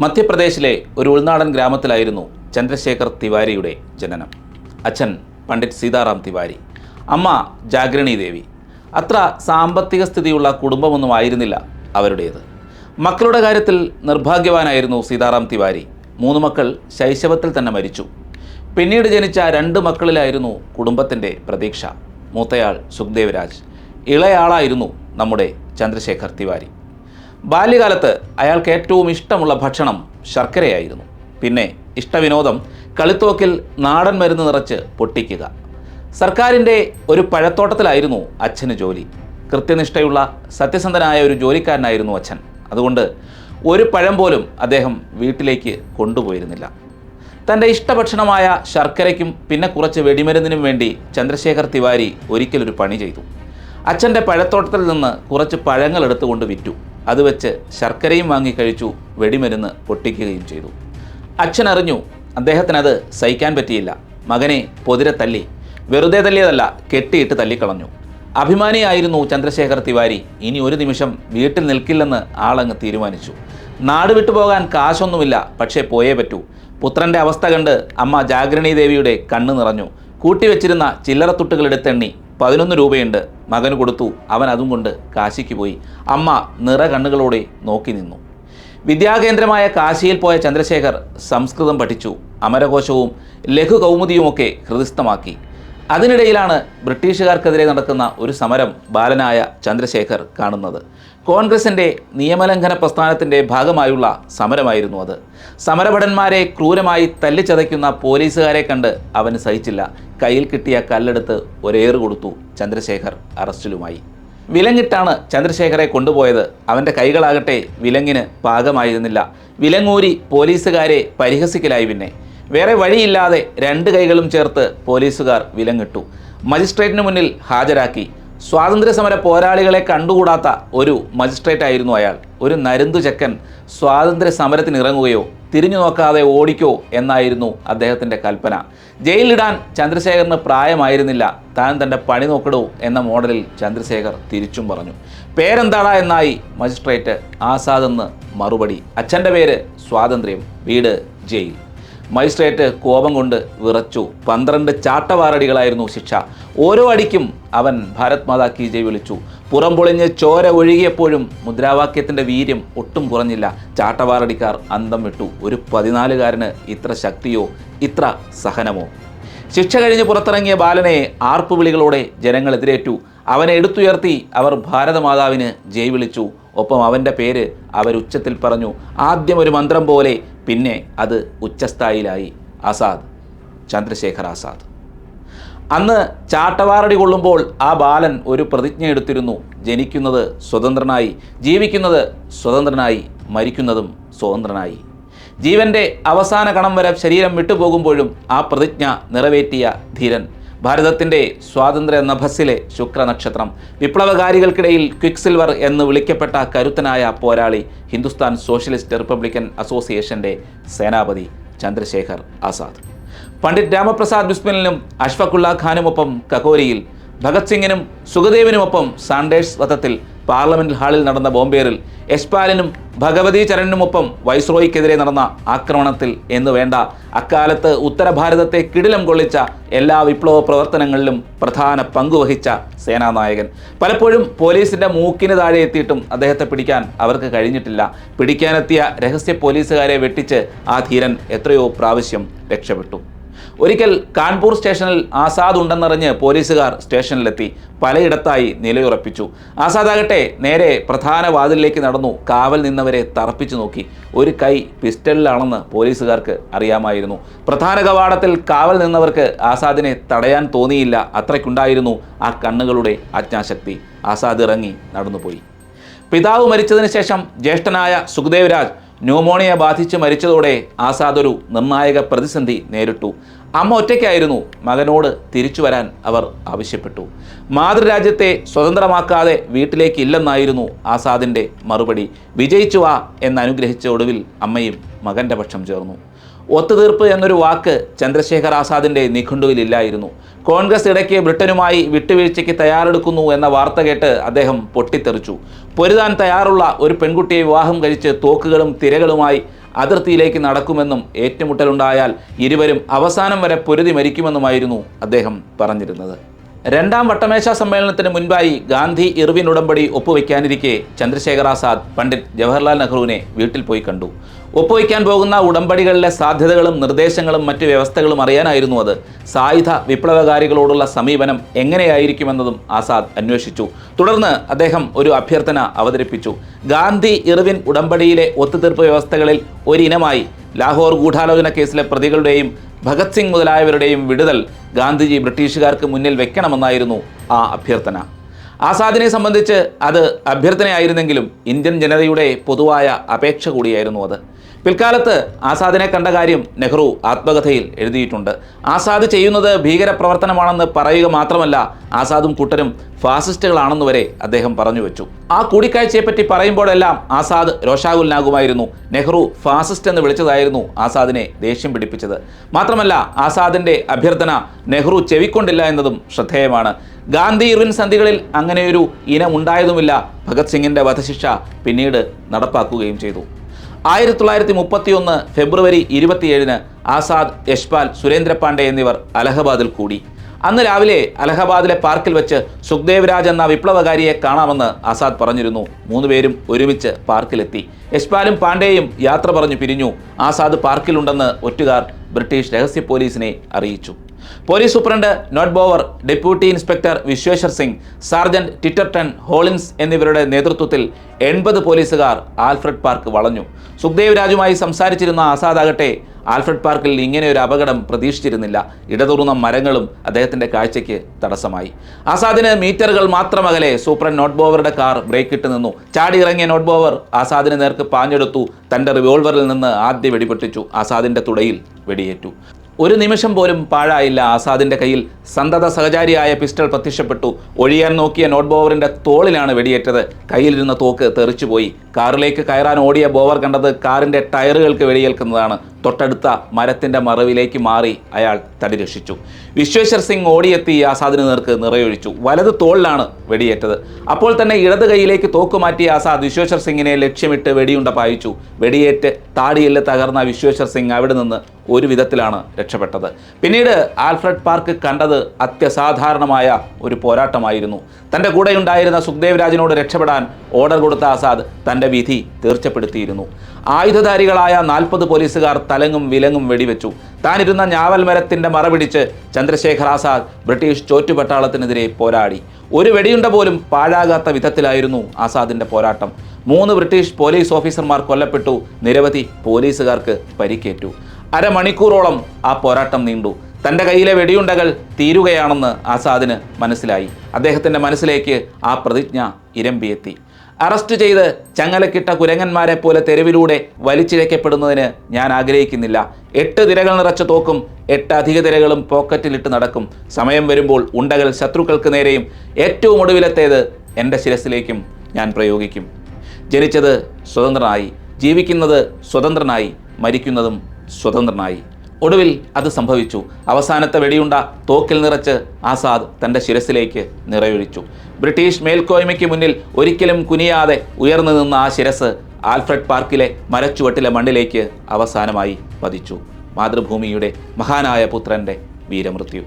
മധ്യപ്രദേശിലെ ഒരു ഉൾനാടൻ ഗ്രാമത്തിലായിരുന്നു ചന്ദ്രശേഖർ തിവാരിയുടെ ജനനം. അച്ഛൻ പണ്ഡിറ്റ് സീതാറാം തിവാരി അമ്മ ജാഗ്രണി ദേവി. അത്ര സാമ്പത്തിക സ്ഥിതിയുള്ള കുടുംബമൊന്നും ആയിരുന്നില്ല അവരുടേത്. മക്കളുടെ കാര്യത്തിൽ നിർഭാഗ്യവാനായിരുന്നു സീതാറാം തിവാരി. മൂന്ന് മക്കൾ ശൈശവത്തിൽ തന്നെ മരിച്ചു. പിന്നീട് ജനിച്ച രണ്ട് മക്കളിലായിരുന്നു കുടുംബത്തിന്റെ പ്രതീക്ഷ. മൂത്തയാൾ സുഖ്ദേവ് രാജ്. ഇളയാളായിരുന്നു നമ്മുടെ ചന്ദ്രശേഖർ തിവാരി. ബാല്യകാലത്ത് അയാൾക്ക് ഏറ്റവും ഇഷ്ടമുള്ള ഭക്ഷണം ശർക്കരയായിരുന്നു. പിന്നെ ഇഷ്ടവിനോദം കളിത്തോക്കിൽ നാടൻ മരുന്ന് നിറച്ച് പൊട്ടിക്കുക. സർക്കാരിന്റെ ഒരു പഴത്തോട്ടത്തിലായിരുന്നു അച്ഛന് ജോലി. കൃത്യനിഷ്ഠയുള്ള സത്യസന്ധനായ ഒരു ജോലിക്കാരനായിരുന്നു അച്ഛൻ. അതുകൊണ്ട് ഒരു പഴം പോലും അദ്ദേഹം വീട്ടിലേക്ക് കൊണ്ടുപോയിരുന്നില്ല. തന്റെ ഇഷ്ടഭക്ഷണമായ ശർക്കരയ്ക്കും പിന്നെ കുറച്ച് വെടിമരുന്നിനും വേണ്ടി ചന്ദ്രശേഖർ തിവാരി ഒരിക്കലൊരു പണി ചെയ്തു. അച്ഛന്റെ പഴത്തോട്ടത്തിൽ നിന്ന് കുറച്ച് പഴങ്ങൾ എടുത്തുകൊണ്ട് വിറ്റു. അത് വെച്ച് ശർക്കരയും വാങ്ങി കഴിച്ചു വെടിമരുന്ന് പൊട്ടിക്കുകയും ചെയ്തു. അച്ഛൻ അറിഞ്ഞു അദ്ദേഹത്തിനത് സഹിക്കാൻ പറ്റിയില്ല. മകനെ പൊതിരെ തല്ലി വെറുതെ തല്ലിയതല്ല കെട്ടിയിട്ട് തല്ലിക്കളഞ്ഞു. അഭിമാനിയായിരുന്നു ചന്ദ്രശേഖർ തിവാരി. ഇനി ഒരു നിമിഷം വീട്ടിൽ നിൽക്കില്ലെന്ന് ആളങ്ങ് തീരുമാനിച്ചു. നാട് വിട്ടുപോകാൻ കാശൊന്നുമില്ല പക്ഷേ പോയേ പറ്റൂ. പുത്രന്റെ അവസ്ഥ കണ്ട് അമ്മ ജാഗരണി ദേവിയുടെ കണ്ണ് നിറഞ്ഞു. കൂട്ടിവെച്ചിരുന്ന ചില്ലറത്തുട്ടുകൾ എടുത്തെണ്ണി പതിനൊന്ന് രൂപയുണ്ട് മകന് കൊടുത്തു. അവൻ അതും കൊണ്ട് കാശിക്ക് പോയി. അമ്മ നിറ കണ്ണുകളോടെ നോക്കി നിന്നു. വിദ്യാകേന്ദ്രമായ കാശിയിൽ പോയ ചന്ദ്രശേഖർ സംസ്കൃതം പഠിച്ചു. അമരകോശവും ലഘു കൗമുദിയുമൊക്കെ ഹൃദിസ്ഥമാക്കി അതിനിടയിലാണ് ബ്രിട്ടീഷുകാർക്കെതിരെ നടക്കുന്ന ഒരു സമരം ബാലനായ ചന്ദ്രശേഖർ കാണുന്നത്. കോൺഗ്രസിന്റെ നിയമലംഘന പ്രസ്ഥാനത്തിന്റെ ഭാഗമായുള്ള സമരമായിരുന്നു അത്. സമരഭടന്മാരെ ക്രൂരമായി തല്ലിച്ചതയ്ക്കുന്ന പോലീസുകാരെ കണ്ട് അവന് സഹിച്ചില്ല. കയ്യിൽ കിട്ടിയ കല്ലെടുത്ത് ഒരേറ് കൊടുത്തു ചന്ദ്രശേഖർ അറസ്റ്റിലുമായി. വിലങ്ങിട്ടാണ് ചന്ദ്രശേഖരെ കൊണ്ടുപോയത്. അവന്റെ കൈകളാകട്ടെ വിലങ്ങിന് പാകമായിരുന്നില്ല. വിലങ്ങൂരി പോലീസുകാരെ പരിഹസിക്കലായി പിന്നെ. വേറെ വഴിയില്ലാതെ രണ്ട് കൈകളും ചേർത്ത് പോലീസുകാർ വിലങ്ങിട്ടു. മജിസ്ട്രേറ്റിന് മുന്നിൽ ഹാജരാക്കി. സ്വാതന്ത്ര്യസമര പോരാളികളെ കണ്ടുകൂടാത്ത ഒരു മജിസ്ട്രേറ്റ് ആയിരുന്നു അയാൾ. ഒരു നരുന്തു ചെക്കൻ സ്വാതന്ത്ര്യ സമരത്തിന് ഇറങ്ങുകയോ തിരിഞ്ഞു നോക്കാതെ ഓടിക്കോ എന്നായിരുന്നു അദ്ദേഹത്തിന്റെ കൽപ്പന. ജയിലിലിടാൻ ചന്ദ്രശേഖറിന് പ്രായമായിരുന്നില്ല. താൻ തന്റെ പണി നോക്കടോ എന്ന മോഡലിൽ ചന്ദ്രശേഖർ തിരിച്ചും പറഞ്ഞു. പേരെന്താടാ എന്നായി മജിസ്ട്രേറ്റ് ആസാദെന്ന് മറുപടി. അച്ഛന്റെ പേര് സ്വാതന്ത്ര്യം. വീട് ജയിൽ. മജിസ്ട്രേറ്റ് കോപം കൊണ്ട് വിറച്ചു. പന്ത്രണ്ട് ചാട്ടവാറടികളായിരുന്നു ശിക്ഷ. ഓരോ അടിക്കും അവൻ ഭാരത് മാതാ കി ജയ് വിളിച്ചു. പുറം പൊളിഞ്ഞ് ചോര ഒഴുകിയപ്പോഴും മുദ്രാവാക്യത്തിന്റെ വീര്യം ഒട്ടും കുറഞ്ഞില്ല. ചാട്ടവാറടിക്കാർ അന്തം വിട്ടു. ഒരു പതിനാലുകാരന് ഇത്ര ശക്തിയോ ഇത്ര സഹനമോ? ശിക്ഷ കഴിഞ്ഞ് പുറത്തിറങ്ങിയ ബാലനെ ആർപ്പുവിളികളോടെ ജനങ്ങൾ എതിരേറ്റു. അവനെ എടുത്തുയർത്തി അവർ ഭാരതമാതാവിന് ജയ് വിളിച്ചു. ഒപ്പം അവന്റെ പേര് അവർ ഉച്ചത്തിൽ പറഞ്ഞു. ആദ്യം ഒരു മന്ത്രം പോലെ പിന്നെ അത് ഉച്ചസ്ഥായിലായി. ആസാദ് ചന്ദ്രശേഖർ ആസാദ്. അന്ന് ചാട്ടവാറടി കൊള്ളുമ്പോൾ ആ ബാലൻ ഒരു പ്രതിജ്ഞ എടുത്തിരുന്നു. ജനിക്കുന്നത് സ്വതന്ത്രനായി ജീവിക്കുന്നത് സ്വതന്ത്രനായി മരിക്കുന്നതും സ്വതന്ത്രനായി. ജീവന്റെ അവസാന കണം വരെ ശരീരം വിട്ടുപോകുമ്പോഴും ആ പ്രതിജ്ഞ നിറവേറ്റിയ ധീരൻ ഭാരതത്തിന്റെ സ്വാതന്ത്ര്യ നഭസിലെ ശുക്രനക്ഷത്രം. വിപ്ലവകാരികൾക്കിടയിൽ ക്വിക് സിൽവർ എന്ന് വിളിക്കപ്പെട്ട കരുത്തനായ പോരാളി ഹിന്ദുസ്ഥാൻ സോഷ്യലിസ്റ്റ് റിപ്പബ്ലിക്കൻ അസോസിയേഷന്റെ സേനാപതി ചന്ദ്രശേഖർ ആസാദ്. പണ്ഡിറ്റ് രാമപ്രസാദ് ബിസ്മിലിനും അഷ്ഫഖുള്ള ഖാനുമൊപ്പം കകോരിയിൽ ഭഗത് സിംഗിനും സുഖദേവിനുമൊപ്പം സാണ്ടേഴ്സ് വധത്തിൽ പാർലമെന്റ് ഹാളിൽ നടന്ന ബോംബേറിൽ യശ്പാലിനും ഭഗവതി ചരണിനുമൊപ്പം വൈസ്രോയ്ക്കെതിരെ നടന്ന ആക്രമണത്തിൽ എന്ന് വേണ്ട. അക്കാലത്ത് ഉത്തര ഭാരതത്തെ കിടിലം കൊള്ളിച്ച എല്ലാ വിപ്ലവ പ്രവർത്തനങ്ങളിലും പ്രധാന പങ്കുവഹിച്ച സേനാനായകൻ. പലപ്പോഴും പോലീസിന്റെ മൂക്കിന് താഴെ എത്തിയിട്ടും അദ്ദേഹത്തെ പിടിക്കാൻ അവർക്ക് കഴിഞ്ഞിട്ടില്ല. പിടിക്കാനെത്തിയ രഹസ്യ പോലീസുകാരെ വെട്ടിച്ച് ആ ധീരൻ എത്രയോ പ്രാവശ്യം രക്ഷപ്പെട്ടു. ഒരിക്കൽ കാൺപൂർ സ്റ്റേഷനിൽ ആസാദ് ഉണ്ടെന്നറിഞ്ഞ് പോലീസുകാർ സ്റ്റേഷനിലെത്തി. പലയിടത്തായി നിലയുറപ്പിച്ചു. ആസാദാകട്ടെ നേരെ പ്രധാന വാതിലിലേക്ക് നടന്നു. കാവൽ നിന്നവരെ തറപ്പിച്ചു നോക്കി. ഒരു കൈ പിസ്റ്റലിലാണെന്ന് പോലീസുകാർക്ക് അറിയാമായിരുന്നു. പ്രധാന കവാടത്തിൽ കാവൽ നിന്നവർക്ക് ആസാദിനെ തടയാൻ തോന്നിയില്ല. അത്രയ്ക്കുണ്ടായിരുന്നു ആ കണ്ണുകളുടെ അജ്ഞാശക്തി ആസാദ് ഇറങ്ങി നടന്നുപോയി. പിതാവ് മരിച്ചതിന് ശേഷം ജ്യേഷ്ഠനായ സുഖദേവ് ന്യൂമോണിയ ബാധിച്ച് മരിച്ചതോടെ ആസാദ് ഒരു നിർണായക പ്രതിസന്ധി നേരിട്ടു. അമ്മ ഒറ്റയ്ക്കായിരുന്നു. മകനോട് തിരിച്ചു വരാൻ അവർ ആവശ്യപ്പെട്ടു. മാതൃരാജ്യത്തെ സ്വതന്ത്രമാക്കാതെ വീട്ടിലേക്ക് ഇല്ലെന്നായിരുന്നു ആസാദിന്റെ മറുപടി. വിജയിച്ചു വാ എന്നനുഗ്രഹിച്ച ഒടുവിൽ അമ്മയും മകന്റെ പക്ഷം ചേർന്നു. ഒത്തുതീർപ്പ് എന്നൊരു വാക്ക് ചന്ദ്രശേഖർ ആസാദിന്റെ നിഘണ്ടുവിലില്ലായിരുന്നു. കോൺഗ്രസ് ഇടയ്ക്ക് ബ്രിട്ടനുമായി വിട്ടുവീഴ്ചയ്ക്ക് തയ്യാറെടുക്കുന്നു എന്ന വാർത്ത കേട്ട് അദ്ദേഹം പൊട്ടിത്തെറിച്ചു. പൊരുതാൻ തയ്യാറുള്ള ഒരു പെൺകുട്ടിയെ വിവാഹം കഴിച്ച് തോക്കുകളും തിരകളുമായി അതിർത്തിയിലേക്ക് നടക്കുമെന്നും ഏറ്റുമുട്ടലുണ്ടായാൽ ഇരുവരും അവസാനം വരെ പൊരുതി മരിക്കുമെന്നുമായിരുന്നു അദ്ദേഹം പറഞ്ഞിരുന്നത്. രണ്ടാം വട്ടമേശ സമ്മേളനത്തിന് മുൻപായി ഗാന്ധി ഇർവിൻ ഉടമ്പടി ഒപ്പുവെക്കാനിരിക്കെ ചന്ദ്രശേഖർ ആസാദ് പണ്ഡിറ്റ് ജവഹർലാൽ നെഹ്റുവിനെ വീട്ടിൽ പോയി കണ്ടു. ഒപ്പുവെക്കാൻ പോകുന്ന ഉടമ്പടികളിലെ സാധ്യതകളും നിർദ്ദേശങ്ങളും മറ്റ് വ്യവസ്ഥകളും അറിയാനായിരുന്നു അത്. സായുധ വിപ്ലവകാരികളോടുള്ള സമീപനം എങ്ങനെയായിരിക്കുമെന്നതും ആസാദ് അന്വേഷിച്ചു. തുടർന്ന് അദ്ദേഹം ഒരു അഭ്യർത്ഥന അവതരിപ്പിച്ചു. ഗാന്ധി ഇർവിൻ ഉടമ്പടിയിലെ ഒത്തുതീർപ്പ് വ്യവസ്ഥകളിൽ ഒരിനമായി ലാഹോർ ഗൂഢാലോചന കേസിലെ പ്രതികളുടെയും ഭഗത് സിംഗ് മുതലായവരുടെയും വിടുതൽ ഗാന്ധിജി ബ്രിട്ടീഷുകാർക്ക് മുന്നിൽ വെക്കണമെന്നായിരുന്നു ആ അഭ്യർത്ഥന. ആസാദിനെ സംബന്ധിച്ച് അത് അഭ്യർത്ഥനയായിരുന്നെങ്കിലും ഇന്ത്യൻ ജനതയുടെ പൊതുവായ അപേക്ഷ കൂടിയായിരുന്നു അത്. പിൽക്കാലത്ത് ആസാദിനെ കണ്ട കാര്യം നെഹ്റു ആത്മകഥയിൽ എഴുതിയിട്ടുണ്ട്. ആസാദ് ചെയ്യുന്നത് ഭീകരപ്രവർത്തനമാണെന്ന് പറയുക മാത്രമല്ല ആസാദും കൂട്ടരും ഫാസിസ്റ്റുകളാണെന്ന് വരെ അദ്ദേഹം പറഞ്ഞു വെച്ചു. ആ കൂടിക്കാഴ്ചയെപ്പറ്റി പറയുമ്പോഴെല്ലാം ആസാദ് രോഷാകുലനാകുമായിരുന്നു. നെഹ്റു ഫാസിസ്റ്റ് എന്ന് വിളിച്ചതായിരുന്നു ആസാദിനെ ദേഷ്യം പിടിപ്പിച്ചത്. മാത്രമല്ല ആസാദിന്റെ അഭ്യർത്ഥന നെഹ്റു ചെവിക്കൊണ്ടില്ല എന്നതും ശ്രദ്ധേയമാണ്. ഗാന്ധി ഇർവിൻ സന്ധികളിൽ അങ്ങനെയൊരു ഇനം ഉണ്ടായതുമില്ല ഭഗത് സിംഗിന്റെ വധശിക്ഷ പിന്നീട് നടപ്പാക്കുകയും ചെയ്തു. ആയിരത്തി തൊള്ളായിരത്തി മുപ്പത്തിയൊന്ന് ഫെബ്രുവരി ഇരുപത്തിയേഴിന് ആസാദ് യശ്പാൽ സുരേന്ദ്ര പാണ്ഡെ എന്നിവർ അലഹബാദിൽ കൂടി. അന്ന് രാവിലെ അലഹബാദിലെ പാർക്കിൽ വെച്ച് സുഖ്ദേവ് രാജ് എന്ന വിപ്ലവകാരിയെ കാണാമെന്ന് ആസാദ് പറഞ്ഞിരുന്നു. മൂന്നുപേരും ഒരുമിച്ച് പാർക്കിലെത്തി. യശ്പാലും പാണ്ഡെയും യാത്ര പറഞ്ഞു പിരിഞ്ഞു. ആസാദ് പാർക്കിലുണ്ടെന്ന് ഒറ്റുകാർ ബ്രിട്ടീഷ് രഹസ്യ പോലീസിനെ അറിയിച്ചു. Police superintendent Nott Bower deputy inspector Vishweshwar Singh sergeant Titterton Hollins എന്നിവരുടെ നേതൃത്വത്തിൽ എൺപത് പോലീസുകാർ ആൽഫ്രഡ് പാർക്ക് വളഞ്ഞു. സുഖ്ദേവ് രാജുമായി സംസാരിച്ചിരുന്ന ആസാദാകട്ടെ ആൽഫ്രഡ് പാർക്കിൽ ഇങ്ങനെ ഒരു അപകടം പ്രതീക്ഷിച്ചിരുന്നില്ല. ഇടതൂർന്ന മരങ്ങളും അദ്ദേഹത്തിന്റെ കാഴ്ചയ്ക്ക് തടസ്സമായി. ആസാദിന് മീറ്ററുകൾ മാത്രം അകലെ സൂപ്രണ്ട് നോട്ട് ബോവറുടെ കാർ ബ്രേക്കിട്ട് നിന്നു. ചാടി ഇറങ്ങിയ നോട്ട് ബോവർ ആസാദിന് നേർക്ക് പാഞ്ഞെടുത്തു. തന്റെ റിവോൾവറിൽ നിന്ന് ആദ്യ വെടിപൊട്ടിച്ചു. ആസാദിന്റെ തുടയിൽ വെടിയേറ്റു. ഒരു നിമിഷം പോലും പാഴായില്ല ആസാദിന്റെ കയ്യിൽ. സന്തത സഹചാരിയായ പിസ്റ്റൾ പ്രത്യക്ഷപ്പെട്ടു. ഒഴിയാൻ നോക്കിയ നോട്ട് ബോവറിന്റെ തോളിലാണ് വെടിയേറ്റത്. കയ്യിലിരുന്ന തോക്ക് തെറിച്ചുപോയി. കാറിലേക്ക് കയറാൻ ഓടിയ ബോവർ കണ്ടത് കാറിന്റെ ടയറുകൾക്ക് വെടിയേൽക്കുന്നതാണ്. തൊട്ടടുത്ത മരത്തിന്റെ മറവിലേക്ക് മാറി അയാൾ തടി രക്ഷിച്ചു. വിശ്വേശ്വർ സിംഗ് ഓടിയെത്തി ആസാദിന് നേർക്ക് നിറയൊഴിച്ചു. വലത് തോളിലാണ് വെടിയേറ്റത്. അപ്പോൾ തന്നെ ഇടത് കൈയിലേക്ക് തോക്ക് മാറ്റിയ ആസാദ് വിശ്വേശ്വർ സിംഗിനെ ലക്ഷ്യമിട്ട് വെടിയുണ്ട പായിച്ചു. വെടിയേറ്റ് താടിയെല്ല് തകർന്ന വിശ്വേശ്വർ സിംഗ് അവിടെ നിന്ന് ഒരു വിധത്തിലാണ് രക്ഷപ്പെട്ടത്. പിന്നീട് ആൽഫ്രഡ് പാർക്ക് കണ്ടത് അത്യസാധാരണമായ ഒരു പോരാട്ടമായിരുന്നു. തന്റെ കൂടെയുണ്ടായിരുന്ന സുഖ്ദേവ് രാജിനോട് രക്ഷപ്പെടാൻ ഓർഡർ കൊടുത്ത ആസാദ് തന്റെ വിധി തീർച്ചപ്പെടുത്തിയിരുന്നു. ആയുധധാരികളായ നാൽപ്പത് പോലീസുകാർ തലങ്ങും വിലങ്ങും വെടിവെച്ചു. താനിരുന്ന ഞാവൽ മരത്തിന്റെ മറപിടിച്ച് ചന്ദ്രശേഖർ ആസാദ് ബ്രിട്ടീഷ് ചോറ്റുപട്ടാളത്തിനെതിരെ പോരാടി. ഒരു വെടിയുണ്ട പോലും പാഴാകാത്ത വിധത്തിലായിരുന്നു ആസാദിന്റെ പോരാട്ടം. മൂന്ന് ബ്രിട്ടീഷ് പോലീസ് ഓഫീസർമാർ കൊല്ലപ്പെട്ടു. നിരവധി പോലീസുകാർക്ക് പരിക്കേറ്റു. അരമണിക്കൂറോളം ആ പോരാട്ടം നീണ്ടു. തന്റെ കയ്യിലെ വെടിയുണ്ടകൾ തീരുകയാണെന്ന് ആസാദിന് മനസ്സിലായി. അദ്ദേഹത്തിന്റെ മനസ്സിലേക്ക് ആ പ്രതിജ്ഞ ഇരമ്പിയെത്തി. അറസ്റ്റ് ചെയ്ത് ചങ്ങലക്കിട്ട കുരങ്ങന്മാരെ പോലെ തെരുവിലൂടെ വലിച്ചിഴക്കപ്പെടുന്നതിന് ഞാൻ ആഗ്രഹിക്കുന്നില്ല. എട്ട് തിരകൾ നിറച്ച തോക്കും എട്ട് അധിക തിരകളും പോക്കറ്റിലിട്ട് നടക്കും. സമയം വരുമ്പോൾ ഉണ്ടകൾ ശത്രുക്കൾക്ക് നേരെയും ഏറ്റവും ഒടുവിലത്തേത് എന്റെ ശിരസിലേക്കും ഞാൻ പ്രയോഗിക്കും. ജനിച്ചത് സ്വതന്ത്രനായി ജീവിക്കുന്നത് സ്വതന്ത്രനായി മരിക്കുന്നതും സ്വതന്ത്രനായി. ഒടുവിൽ അത് സംഭവിച്ചു. അവസാനത്തെ വെടിയുണ്ട തോക്കിൽ നിറച്ച് ആസാദ് തന്റെ ശിരസിലേക്ക് നിറയൊഴിച്ചു. ബ്രിട്ടീഷ് മേൽക്കോയ്മയ്ക്ക് മുന്നിൽ ഒരിക്കലും കുനിയാതെ ഉയർന്നു നിന്ന ആ ശിരസ് ആൽഫ്രഡ് പാർക്കിലെ മരച്ചുവട്ടിലെ മണ്ണിലേക്ക് അവസാനമായി പതിച്ചു. മാതൃഭൂമിയുടെ മഹാനായ പുത്രന്റെ വീരമൃത്യു.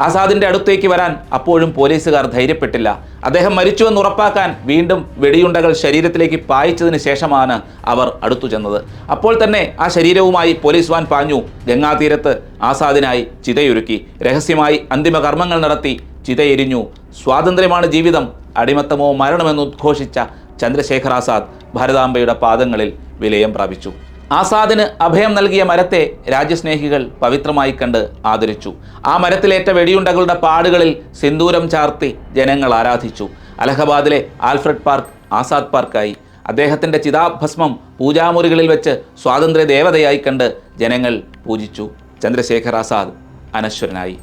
ആസാദിന്റെ അടുത്തേക്ക് വരാൻ അപ്പോഴും പോലീസുകാർ ധൈര്യപ്പെട്ടില്ല. അദ്ദേഹം മരിച്ചുവെന്ന് ഉറപ്പാക്കാൻ വീണ്ടും വെടിയുണ്ടകൾ ശരീരത്തിലേക്ക് പായിച്ചതിന് ശേഷമാണ് അവർ അടുത്തു ചെന്നത്. അപ്പോൾ തന്നെ ആ ശരീരവുമായി പോലീസ് വാൻ പാഞ്ഞു. ഗംഗാതീരത്ത് ആസാദിനായി ചിതയൊരുക്കി. രഹസ്യമായി അന്തിമ കർമ്മങ്ങൾ നടത്തി ചിതയെരിഞ്ഞു. സ്വാതന്ത്ര്യമാണ് ജീവിതം. അടിമത്തമോ മരണമെന്ന് ഉദ്ഘോഷിച്ച ചന്ദ്രശേഖർ ആസാദ് ഭാരതാംബയുടെ പാദങ്ങളിൽ വിലയം പ്രാപിച്ചു. ആസാദിന് അഭയം നൽകിയ മരത്തെ രാജ്യസ്നേഹികൾ പവിത്രമായി കണ്ട് ആദരിച്ചു. ആ മരത്തിലേറ്റ വെടിയുണ്ടകളുടെ പാടുകളിൽ സിന്ദൂരം ചാർത്തി ജനങ്ങൾ ആരാധിച്ചു. അലഹബാദിലെ ആൽഫ്രഡ് പാർക്ക് ആസാദ് പാർക്കായി. അദ്ദേഹത്തിന്റെ ചിതാഭസ്മം പൂജാമുറികളിൽ വെച്ച് സ്വാതന്ത്ര്യ ദേവതയായി കണ്ട് ജനങ്ങൾ പൂജിച്ചു. ചന്ദ്രശേഖർ ആസാദ് അനശ്വരനായി.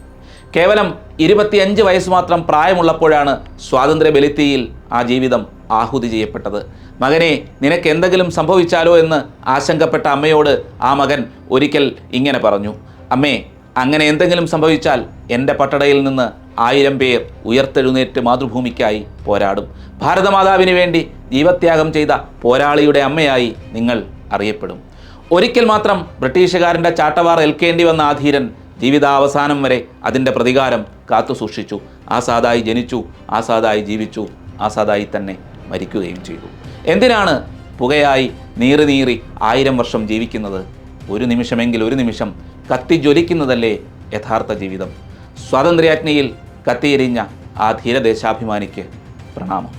കേവലം ഇരുപത്തിയഞ്ച് വയസ്സ് മാത്രം പ്രായമുള്ളപ്പോഴാണ് സ്വാതന്ത്ര്യ ബലിത്തിയിൽ ആ ജീവിതം ആഹുതി ചെയ്യപ്പെട്ടത്. മകനെ നിനക്ക് എന്തെങ്കിലും സംഭവിച്ചാലോ എന്ന് ആശങ്കപ്പെട്ട അമ്മയോട് ആ മകൻ ഒരിക്കൽ ഇങ്ങനെ പറഞ്ഞു. അമ്മേ അങ്ങനെ എന്തെങ്കിലും സംഭവിച്ചാൽ എന്റെ പട്ടടയിൽ നിന്ന് ആയിരം പേർ ഉയർത്തെഴുന്നേറ്റ് മാതൃഭൂമിക്കായി പോരാടും. ഭാരതമാതാവിന് വേണ്ടി ജീവത്യാഗം ചെയ്ത പോരാളിയുടെ അമ്മയായി നിങ്ങൾ അറിയപ്പെടും. ഒരിക്കൽ മാത്രം ബ്രിട്ടീഷുകാരന്റെ ചാട്ടവാർ ഏൽക്കേണ്ടി വന്ന ആധീരൻ ജീവിതാവസാനം വരെ അതിന്റെ പ്രതികാരം കാത്തു സൂക്ഷിച്ചു ആസാദായി ജനിച്ചു ആസാദായി ജീവിച്ചു ആസാദായി തന്നെ മരിക്കുകയും ചെയ്തു. എന്തിനാണ് പുകയായി നീറി നീറി ആയിരം വർഷം ജീവിക്കുന്നത്? ഒരു നിമിഷമെങ്കിൽ ഒരു നിമിഷം കത്തി കത്തിജ്വലിക്കുന്നതല്ലേ യഥാർത്ഥ ജീവിതം? സ്വാതന്ത്ര്യാജ്ഞയിൽ കത്തിയെരിഞ്ഞ ആ ധീരദേശാഭിമാനിക്ക് പ്രണാമം.